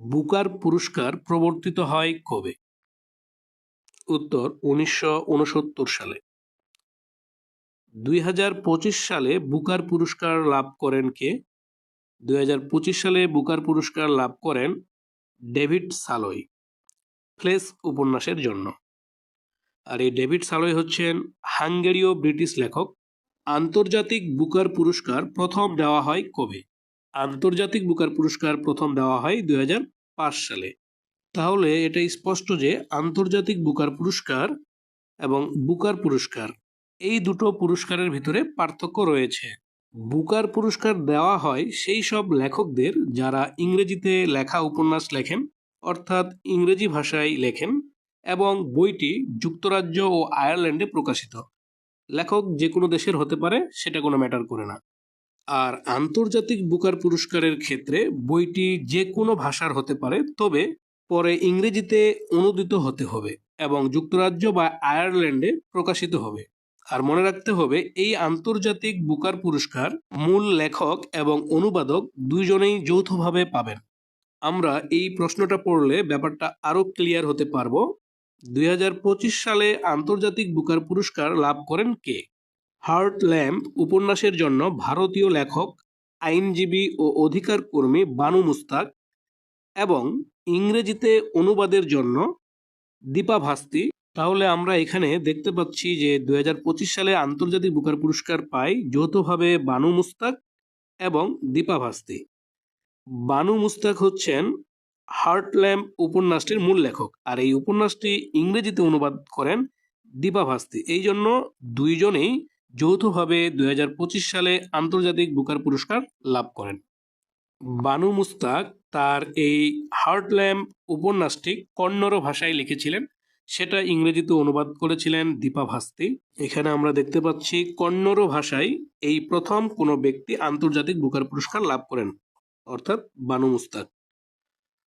Booker পুরস্কার প্রবর্তিত হয় কবে? উত্তর, উনিশশো উনসত্তর সালে। দুই হাজার পঁচিশ সালে বুকার পুরস্কার লাভ করেন কে? দুই হাজার পঁচিশ সালে বুকার পুরস্কার লাভ করেন ডেভিড সালয় ফ্লেস উপন্যাসের জন্য। আর এই ডেভিড সালয় হচ্ছেন হাঙ্গেরীয় ব্রিটিশ লেখক। আন্তর্জাতিক বুকার পুরস্কার প্রথম দেওয়া হয় কবে? আন্তর্জাতিক বুকার পুরস্কার প্রথম দেওয়া হয় দু হাজার পাঁচ সালে। তাহলে এটা স্পষ্ট যে আন্তর্জাতিক বুকার পুরস্কার এবং বুকার পুরস্কার, এই দুটো পুরস্কারের ভিতরে পার্থক্য রয়েছে। বুকার পুরস্কার দেওয়া হয় সেই সব লেখকদের যারা ইংরেজিতে লেখা উপন্যাস লেখেন, অর্থাৎ ইংরেজি ভাষায় লেখেন এবং বইটি যুক্তরাজ্য ও আয়ারল্যান্ডে প্রকাশিত। লেখক যে কোনো দেশের হতে পারে, সেটা কোনো ম্যাটার করে না। আর আন্তর্জাতিক বুকার পুরস্কারের ক্ষেত্রে বইটি যে কোনো ভাষার হতে পারে, তবে পরে ইংরেজিতে অনুদিত হতে হবে এবং যুক্তরাজ্য বা আয়ারল্যান্ডে প্রকাশিত হবে। আর মনে রাখতে হবে, এই আন্তর্জাতিক বুকার পুরস্কার মূল লেখক এবং অনুবাদক দুইজনেই যৌথভাবে পাবেন। আমরা এই প্রশ্নটা পড়লে ব্যাপারটা আরও ক্লিয়ার হতে পারব। দুই সালে আন্তর্জাতিক বুকার পুরস্কার লাভ করেন কে? হার্ট ল্যাম্প উপন্যাসের জন্য ভারতীয় লেখক, আইনজীবী ও অধিকার কর্মী বানু মুস্তাক এবং ইংরেজিতে অনুবাদের জন্য দীপা ভাস্তি। তাহলে আমরা এখানে দেখতে পাচ্ছি যে দু হাজার পঁচিশ সালে আন্তর্জাতিক বুকার পুরস্কার পায় যৌথভাবে বানু মুস্তাক এবং দীপা ভাস্তি। বানু মুস্তাক হচ্ছেন হার্ট ল্যাম্প উপন্যাসটির মূল লেখক আর এই উপন্যাসটি ইংরেজিতে অনুবাদ করেন দীপা ভাস্তি। এই জন্য দুইজনেই যৌথভাবে দুই হাজার পঁচিশ সালে আন্তর্জাতিক বুকার পুরস্কার লাভ করেন। বানু মুস্তাক তার এই হার্ট ল্যাম্প উপন্যাসটি কন্নড় ভাষায় লিখেছিলেন। সেটা ইংরেজিতে অনুবাদ করেছিলেন দীপা ভাস্তি। এখানে আমরা দেখতে পাচ্ছি কন্নড় ভাষায় এই প্রথম কোনো ব্যক্তি আন্তর্জাতিক বুকার পুরস্কার লাভ করেন, অর্থাৎ বানু মুস্তাক।